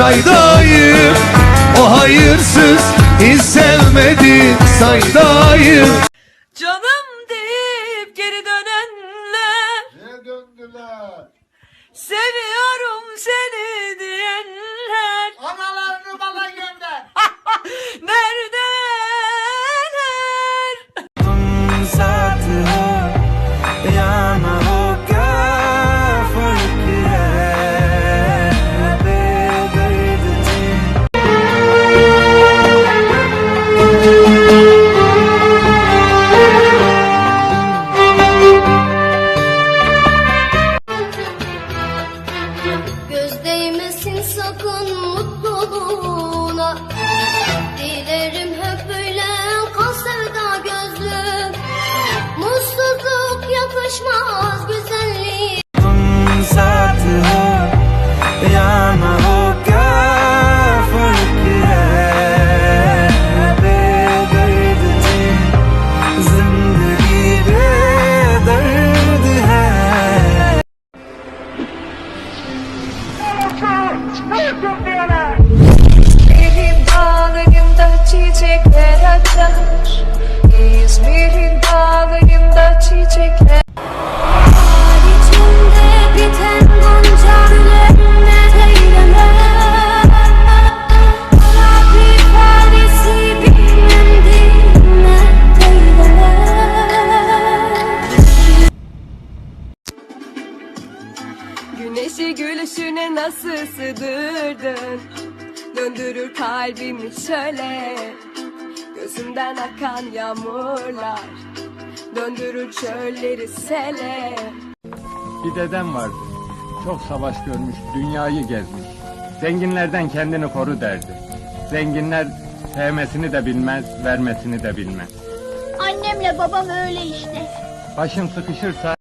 çaydayım O hayırsız hiç sevmedi saydayım. Canım Welcome, Diana! Güneşi gülüşüne nasıl sığdırdın Döndürür kalbimi şöyle Gözümden akan yağmurlar Döndürür çölleri sele Bir dedem vardı. Çok savaş görmüş, dünyayı gezmiş. Zenginlerden kendini koru derdi. Zenginler sevmesini de bilmez, vermesini de bilmez. Annemle babam öyle işte Başın sıkışırsa